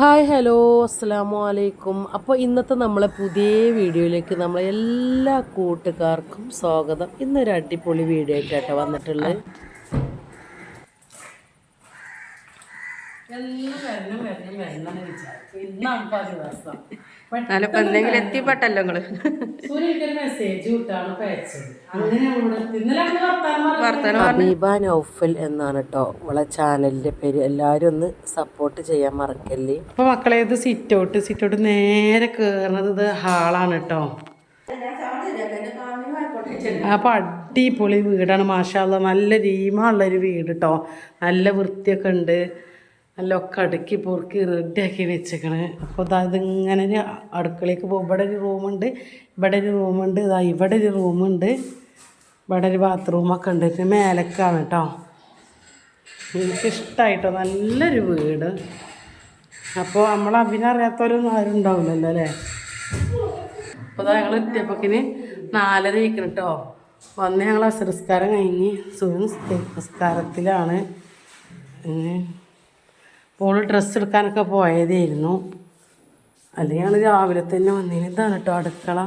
Hi hello അസ്സാം വലൈക്കും അപ്പോൾ ഇന്നത്തെ നമ്മളെ പുതിയ വീഡിയോയിലേക്ക് നമ്മളെ എല്ലാ കൂട്ടുകാർക്കും സ്വാഗതം. ഇന്നൊരു അടിപൊളി വീഡിയോ ആയിട്ടാണ് വന്നിട്ടുള്ളത്. എന്തെങ്കിലും എത്തിപ്പെട്ടല്ലോ നിങ്ങൾ. ഹബീബ നൗഫൽ എന്നാണ് കേട്ടോ. ഇവളെ ചാനലിന്റെ പേര് എല്ലാരും ഒന്ന് സപ്പോർട്ട് ചെയ്യാൻ മറക്കല്ലേ? അപ്പൊ മക്കളെ ഇത് സിറ്റ് ഔട്ട് സിറ്റ് ഔട്ട് നേരെ കേറണത് ഇത് ഹാളാണ് കേട്ടോ. അപ്പോൾ അടിപൊളി വീടാണ് മാഷാല്ല നല്ല രീമുള്ളൊരു വീട് കേട്ടോ. നല്ല വൃത്തിയൊക്കെ ഉണ്ട്. നല്ല ഒക്കെ അടുക്കി പൊറുക്കി റെഡിയാക്കി വെച്ചേക്കണ്. അപ്പോൾ ഇതാ ഇതിങ്ങനെ അടുക്കളയ്ക്ക് പോകും ഇവിടെ ഒരു റൂമുണ്ട് ഇവിടെ ഒരു റൂമുണ്ട് ഇതാ ഇവിടെ ഒരു റൂമുണ്ട് ഇവിടെ ഒരു ബാത്റൂമൊക്കെ ഉണ്ട്. പിന്നെ മേലക്കാണ് കേട്ടോ എനിക്കിഷ്ടമായിട്ടോ നല്ലൊരു വീട്. അപ്പോൾ നമ്മൾ അഭിനറിയാത്തവരൊന്നും ആരും ഉണ്ടാവില്ലല്ലോ അല്ലേ? അപ്പോൾ ഇതാ ഞങ്ങൾ എത്തിയപ്പോക്കിന് നാലര ഇരിക്കണം കേട്ടോ വന്ന് ഞങ്ങൾ അസുരസ്കാരം കഴിഞ്ഞ് സുഖം നിസ്കാരത്തിലാണ്. അപ്പോൾ ഡ്രസ്സ് എടുക്കാനൊക്കെ പോയതായിരുന്നു. അല്ലെങ്കിൽ ഞങ്ങൾ രാവിലെ തന്നെ വന്നതിന് ഇതാണ് കേട്ടോ അടുക്കള.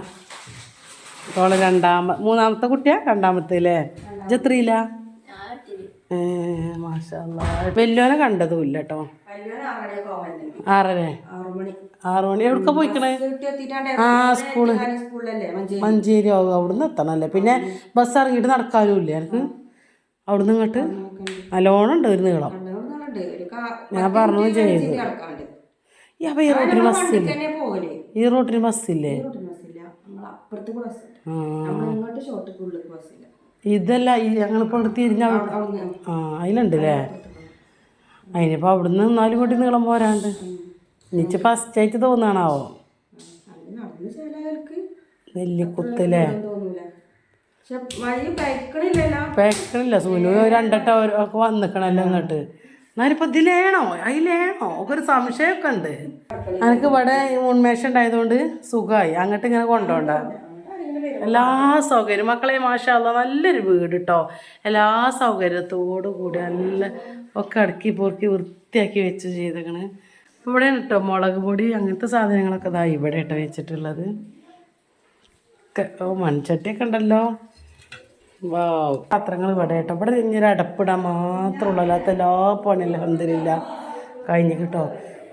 അപ്പോൾ രണ്ടാമ മൂന്നാമത്തെ കുട്ടിയാ? രണ്ടാമത്തെ അല്ലേ? മാഷാ വലിയോനെ കണ്ടതുമില്ല കേട്ടോ ആറര? ആറു മണി. എവിടെ പോയിക്കണേ? ആ സ്കൂൾ. മഞ്ചേരി. ആവും അവിടുന്ന് എത്തണല്ലേ. പിന്നെ ബസ് ഇറങ്ങിയിട്ട് നടക്കാനും ഇല്ല എനിക്ക്? അവിടുന്ന് ഇങ്ങോട്ട്? നല്ലോണം ഉണ്ട് ഒരു നീളം. ഞാൻ പറഞ്ഞു ചെയ്തു. ഈ അപ്പൊ ഈ റോട്ടിന് ബസ്സില്ലേ ഈ ഇതല്ല ഞങ്ങളിപ്പോൾ ഇവിടെ തിരിഞ്ഞ ആ അതിലുണ്ട് അല്ലേ അതിനിപ്പോൾ അവിടുന്ന് നിന്നാലും കൂടി നീളം പോരാണ്ട്. എനിക്ക് ഫസ്റ്റ് ആയിട്ട് തോന്നാണാവോ? നെല്ലിക്കുത്തല്ലേ പേക്കണില്ല സുനു. രണ്ടട്ട വന്നിക്കണല്ലോ ഇങ്ങോട്ട്. എന്നാലിപ്പോൾ ഇതിലേണോ? അതിലേണോ? ഒക്കെ ഒരു സംശയമൊക്കെ ഉണ്ട്. എനിക്ക് ഇവിടെ ഉന്മേഷം ഉണ്ടായതുകൊണ്ട് സുഖമായി. അങ്ങോട്ട് ഇങ്ങനെ കൊണ്ടുപോണ്ട എല്ലാ സൗകര്യം. മക്കളെ മാഷാല്ല നല്ലൊരു വീട് കേട്ടോ എല്ലാ സൗകര്യത്തോടു കൂടി നല്ല ഒക്കെ അടുക്കി പൊറുക്കി വൃത്തിയാക്കി വെച്ച് ചെയ്തേക്കണ്. ഇവിടെയാണ് ഇവിടെ കേട്ടോ മുളക് പൊടി അങ്ങനത്തെ സാധനങ്ങളൊക്കെ ഇതാ ഇവിടെ കേട്ടോ വെച്ചിട്ടുള്ളത് ഓ മൺചട്ടിയൊക്കെ ഉണ്ടല്ലോ. പാത്രങ്ങൾ ഇവിടെ കേട്ടോ. ഇവിടെ ഇങ്ങനെ അടപ്പിടാൻ മാത്രമുള്ള അല്ലാത്ത എല്ലാ പണിയില്ല എന്തിനില്ല കഴിഞ്ഞ് കേട്ടോ.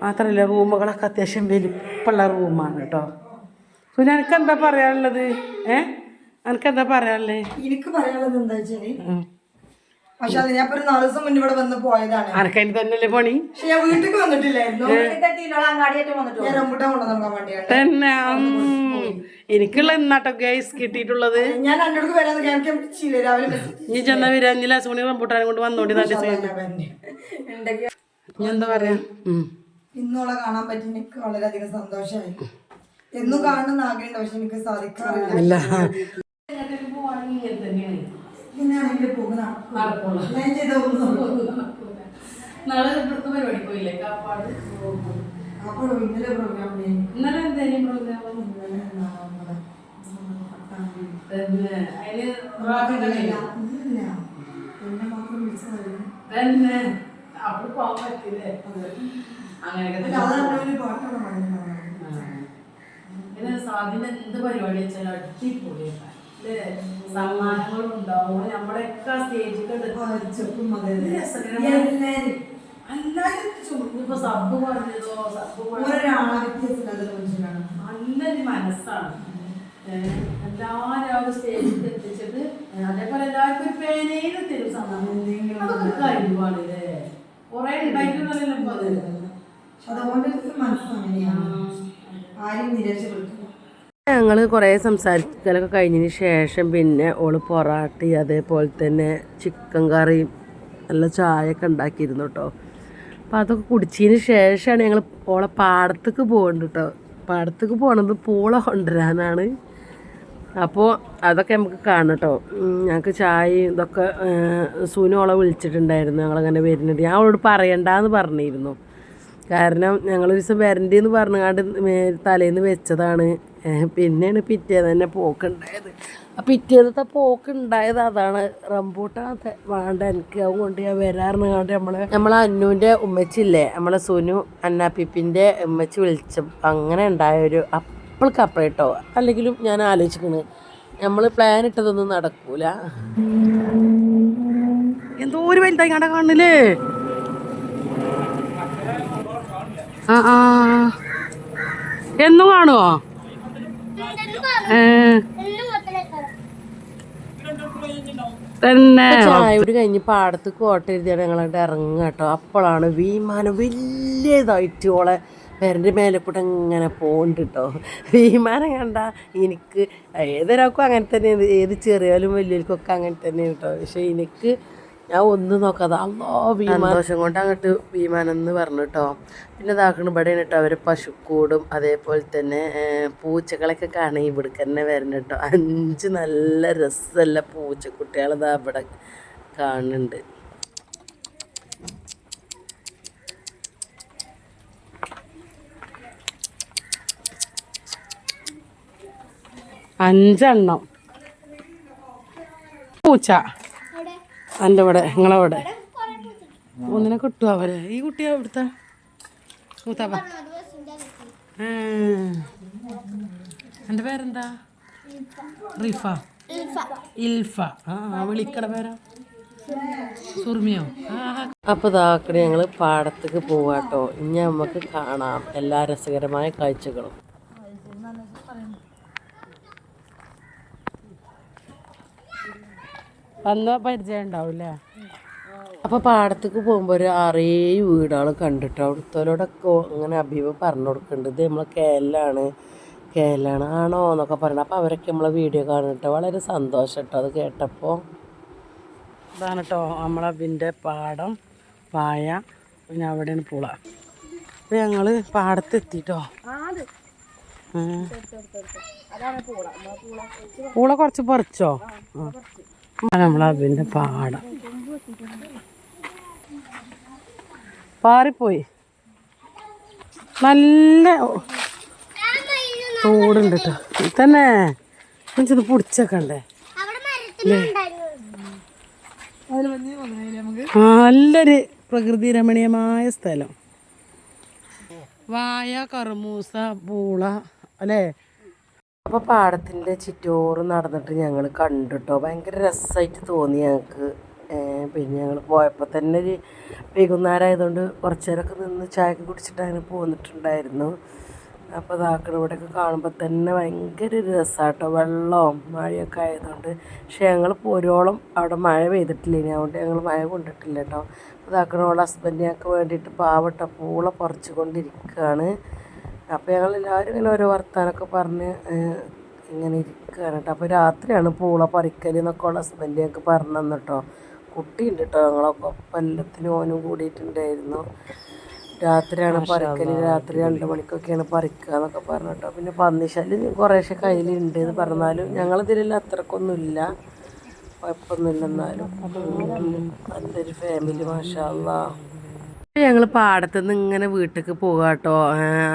മാത്രമല്ല റൂമുകളൊക്കെ അത്യാവശ്യം വലിപ്പമുള്ള റൂമാണ് കേട്ടോ. പിന്നെ എനിക്ക് എന്താ പറയാനുള്ളത്? ഏ? എനിക്ക് എന്താ പറയാനുള്ളത്? എനിക്ക് പറയാനുള്ളത് എന്താ വെച്ചാൽ പക്ഷെ അത് ഞാൻ ഒരു നാല് ദിവസം മുന്നേ ഇവിടെ വന്ന് പോയതാണ്. ആർക്കായി തന്നെയല്ലേ പണി? പക്ഷെ ഞാൻ വീട്ടിലേക്ക് വന്നിട്ടില്ലായിരുന്നു. ഞാൻ റംബുട്ടാൻ കൊണ്ടുവന്നു വേണ്ടിയാണ്. തന്നെ? ഉം. എനിക്കുള്ള എന്നാട്ടോ ഗൈസ് കിട്ടിയിട്ടുള്ളത്? ഞാൻ എന്നോട് വരാൻ എനിക്ക് രാവിലെ message ഇനി ചെന്ന വിരാഞ്ഞില്ല സോണി റംബൂട്ടാനെ കൊണ്ട് വന്നോണ്ടി നല്ല ഞാൻ എന്താ പറയാ. ഇന്നോളെ കാണാൻ പറ്റി എനിക്ക് വളരെയധികം സന്തോഷമായി. എന്നും കാണണമെന്ന് ആഗ്രഹമുണ്ട് പക്ഷെ എനിക്ക് സാധിക്കാറില്ല അല്ല പിന്നെയാണെങ്കിൽ ചെയ്തൊന്നും നാളെ ഇവിടുത്തെ പരിപാടി പോയില്ലേ? കാപ്പാട് ഇന്നലെ പ്രോഗ്രാം ഇന്നലെ എന്തേലും പ്രോഗ്രാം തന്നെ. അവിടെ പോകാൻ പറ്റില്ലേ? അങ്ങനെയൊക്കെ സാധ്യത എന്ത് പരിപാടി വെച്ചാലും അടിപൊളിയാണ് സമ്മാനങ്ങളും ഉണ്ടാവും നമ്മളെയൊക്കെ സ്റ്റേജിൽ എല്ലാരും ഇപ്പൊ സബ് പറഞ്ഞതോ സബ് മനുഷ്യനാണ് നല്ലൊരു മനസ്സാണ് എല്ലാവരും ആ സ്റ്റേജിൽ എത്തിച്ചിട്ട് അതേപോലെ എല്ലാവർക്കും ഒരു പേനയിൽ തരും സമ്മാനം അതൊക്കെ കഴിവാണ് അല്ലേ കുറെ ഉണ്ടായിട്ടുണ്ടല്ലോ അത് അതുകൊണ്ട് ആരും നിരാശപ്പെടുത്തില്ല ഞങ്ങൾ കുറേ സംസാരിക്കലൊക്കെ കഴിഞ്ഞതിന് ശേഷം പിന്നെ ഓൾ പൊറാട്ടി അതേപോലെ തന്നെ ചിക്കൻ കറിയും നല്ല ചായയൊക്കെ ഉണ്ടാക്കിയിരുന്നു കേട്ടോ അപ്പോൾ അതൊക്കെ കുടിച്ചതിന് ശേഷമാണ് ഞങ്ങൾ ഓളെ പാടത്തേക്ക് പോകുന്നത് കേട്ടോ പാടത്തേക്ക് പോകണത് പൂള കൊണ്ടുവരാനാണ്. അപ്പോൾ അതൊക്കെ നമുക്ക് കാണാം കേട്ടോ ഞങ്ങൾക്ക് ചായ ഇതൊക്കെ സൂനോളെ വിളിച്ചിട്ടുണ്ടായിരുന്നു. ഞങ്ങളങ്ങനെ വരുന്നുണ്ട്. ഞാൻ അവളോട് പറയണ്ടെന്ന് പറഞ്ഞിരുന്നു. കാരണം ഞങ്ങളൊരു ദിവസം വരണ്ടി എന്ന് പറഞ്ഞുകൊണ്ട് തലേന്ന് വെച്ചതാണ്. പിന്നെയാണ് പിറ്റേന്ന് തന്നെ പോക്കുണ്ടായത്. ആ പിറ്റേന്നത്തെ പോക്കുണ്ടായത് അതാണ് റംബൂട്ടാൻ വേണ്ട എനിക്ക് അതുകൊണ്ട് ഞാൻ വരാറുണ്ട് കണ്ട് നമ്മളെ നമ്മളെ അന്നുവിന്റെ ഉമ്മച്ചില്ലേ നമ്മളെ സുനു അന്നാപ്പിപ്പിന്റെ ഉമ്മച്ചി വിളിച്ച അങ്ങനെ ഉണ്ടായ ഒരു അപ്പൾക്ക് അപ്പഴേട്ടോ അല്ലെങ്കിലും ഞാൻ ആലോചിക്കണ് നമ്മൾ പ്ലാൻ ഇട്ടതൊന്നും നടക്കൂല. എന്തോ ഒരു വലുതായി കണ്ട കാണില്ലേ ആ ആ. എന്നും കാണുമോ തന്നെ. ചായയോട് കഴിഞ്ഞ് പാടത്ത് കോട്ട എഴുതിയാണ് ഞങ്ങളങ്ങോട്ട് ഇറങ്ങുക കേട്ടോ. അപ്പോഴാണ് വിമാനം വലിയതായിട്ട് ഓളെ പേരന്റെ മേലെ കൂടെ ഇങ്ങനെ പോകുന്നുണ്ട് കേട്ടോ. വിമാനം കണ്ട എനിക്ക് ഏതൊരാൾക്കും അങ്ങനെ തന്നെ ഏത് ചെറിയാലും വലിയവർക്കൊക്കെ അങ്ങനെ തന്നെ കേട്ടോ. പക്ഷേ എനിക്ക് ഞാൻ ഒന്നും നോക്കാതെ അല്ലോ സന്തോഷം കൊണ്ട് അങ്ങോട്ട് വിമാനം എന്ന് പറഞ്ഞു കേട്ടോ പിന്നെ ഇതാക്കണ ഇവിടെ കേട്ടോ. അവർ പശുക്കൂടും അതേപോലെ തന്നെ പൂച്ചകളൊക്കെ കാണാൻ ഇവിടേക്ക് തന്നെ വരണം കേട്ടോ അഞ്ച് നല്ല രസമല്ല പൂച്ചക്കുട്ടികൾ ഇതാ ഇവിടെ കാണുന്നുണ്ട്. അഞ്ചെണ്ണം. പൂച്ച. എന്റെ ഇവിടെ നിങ്ങളവിടെ? ഒന്നിനെ കിട്ടുക അവരെ? ഈ കുട്ടിയാ ഇവിടുത്തെ മൂത്താപ്പ? എന്റെ പേരെന്താ? റിഫ. ഇൽഫ. ആ വിളിക്കണ പേരാ? സുർമിയോ. അപ്പോൾ ഇതാക്കണ ഞങ്ങൾ പാടത്തേക്ക് പോവാട്ടോ. ഇനി നമുക്ക് കാണാം എല്ലാ രസകരമായ കാഴ്ചകളും. വന്ന പരിചയം ഉണ്ടാവില്ലേ? അപ്പോൾ പാടത്തേക്ക് പോകുമ്പോൾ ഒരു ആറേഴ് വീടുകൾ കണ്ടിട്ട് അവിടുത്തോലോടൊക്കെ അങ്ങനെ അഭിവ പറഞ്ഞു കൊടുക്കുന്നുണ്ട് ഇത് നമ്മളെ കേരളമാണ് കേരളമാണ് ആണോ എന്നൊക്കെ പറഞ്ഞു അപ്പോൾ അവരൊക്കെ നമ്മളെ വീഡിയോ കാണിട്ട് വളരെ സന്തോഷം കേട്ടോ അത് കേട്ടപ്പോൾ ഇതാണ് കേട്ടോ നമ്മളെ അതിന്റെ പാടം പായ പിന്നെ അവിടെയാണ് പുള. അപ്പം ഞങ്ങൾ പാടത്തെത്തിട്ടോ പൂള. കുറച്ച് പറിച്ചോ? നമ്മളെ അതിന്റെ പാടം. പാറിപ്പോയി. നല്ല തോടുണ്ട് കേട്ടോ തന്നെ എനിക്കിത് പൊടിച്ചേക്കണ്ടേ? നല്ലൊരു പ്രകൃതി രമണീയമായ സ്ഥലം. വായ കറുമൂസ പൂള അല്ലേ? അപ്പോൾ പാടത്തിന്റെ ചുറ്റോറ് നടന്നിട്ട് ഞങ്ങൾ കണ്ടിട്ടോ. ഭയങ്കര രസമായിട്ട് തോന്നി ഞങ്ങൾക്ക് പിന്നെ ഞങ്ങൾ പോയപ്പോൾ തന്നെ ഒരു വൈകുന്നേരം ആയതുകൊണ്ട് കുറച്ച് നേരമൊക്കെ നിന്ന് ചായയൊക്കെ കുടിച്ചിട്ട് അങ്ങനെ പോന്നിട്ടുണ്ടായിരുന്നു. അപ്പോൾ ഇതാക്കണ ഇവിടെയൊക്കെ കാണുമ്പോൾ തന്നെ ഭയങ്കര രസമാട്ടോ വെള്ളവും മഴയൊക്കെ ആയതുകൊണ്ട്. പക്ഷേ ഞങ്ങൾ പോരോളം അവിടെ മഴ പെയ്തിട്ടില്ല ഇനി. അതുകൊണ്ട് ഞങ്ങൾ മഴ കൊണ്ടിട്ടില്ല കേട്ടോ ഇതാക്കണോളം ഹസ്ബൻഡിനൊക്കെ വേണ്ടിയിട്ട് പാവട്ട പൂള പറിച്ചു കൊണ്ടിരിക്കുകയാണ് അപ്പോൾ ഞങ്ങൾ എല്ലാവരും ഇങ്ങനെ ഓരോ വർത്താനൊക്കെ പറഞ്ഞ് ഇങ്ങനെ ഇരിക്കുകയാണ് കേട്ടോ. അപ്പോൾ രാത്രിയാണ് പൂള പറിക്കൽ എന്നൊക്കെ ഉള്ള ഹസ്ബൻഡ് ഞങ്ങൾക്ക് പറഞ്ഞു തന്നു കേട്ടോ. കുട്ടിയുണ്ട് കേട്ടോ ഞങ്ങളൊക്കെ കൊല്ലത്തിനും ഓനും കൂടിയിട്ടുണ്ടായിരുന്നു. രാത്രിയാണ് പറിക്കൽ രാത്രി രണ്ട് മണിക്കൊക്കെയാണ് പറിക്കുക എന്നൊക്കെ പറഞ്ഞു കേട്ടോ. പിന്നെ പന്നിശല്യം കുറേശ്ശെ കയ്യിലുണ്ട് എന്ന് പറഞ്ഞാലും ഞങ്ങളിതിലെല്ലാം അത്രക്കൊന്നുമില്ല. കുഴപ്പമൊന്നുമില്ല എന്നാലും നല്ലൊരു ഫാമിലി മാഷാ അല്ലാ ഞങ്ങൾ പാടത്തുനിന്ന് ഇങ്ങനെ വീട്ടിലേക്ക് പോകാം കേട്ടോ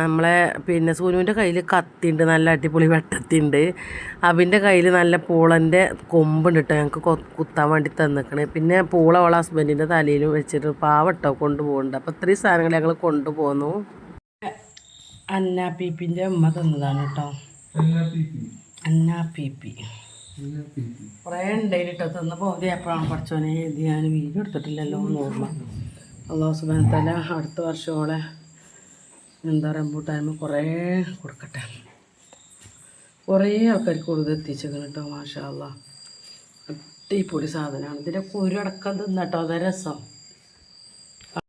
നമ്മളെ പിന്നെ സൂനുവിന്റെ കയ്യിൽ കത്തിയുണ്ട് നല്ല അടിപൊളി വെട്ടത്തിണ്ട്. അവന്റെ കയ്യിൽ നല്ല പൂളന്റെ കൊമ്പുണ്ട് കേട്ടോ ഞങ്ങൾക്ക് കുത്താൻ വേണ്ടി തന്നിക്കണ്. പിന്നെ പൂള അവളെ ഹസ്ബൻഡിന്റെ തലയിൽ വെച്ചിട്ട് പാവട്ടോ കൊണ്ടുപോകുന്നുണ്ട് അപ്പോൾ ഇത്രയും സാധനങ്ങൾ ഞങ്ങൾ കൊണ്ടുപോകുന്നു അന്ന പീപ്പിന്റെ ഉമ്മ തന്നതാണ് കേട്ടോ അന്ന പീപ്പി കുറേ ഉണ്ടായിട്ടോ കേട്ടോ പോകുന്നത് എപ്പോഴാണ് പഠിച്ചോനെ ഞാൻ വീഡിയോ എടുത്തിട്ടില്ലല്ലോ ഓർമ്മ. അള്ളാഹു സുബാൻ തല അടുത്ത ഓളെ എന്താ റംബൂട്ടായ്മ കുറേ കൊടുക്കട്ടെ. കുറേ ആൾക്കാർക്ക് കൊടുത്ത് എത്തിച്ചേക്കണം കേട്ടോ മാഷാ അള്ളാ. അടിപൊളി സാധനമാണ് ഇതിന്റെ കുരു അടക്കം തിന്നട്ടോ അതാ രസം.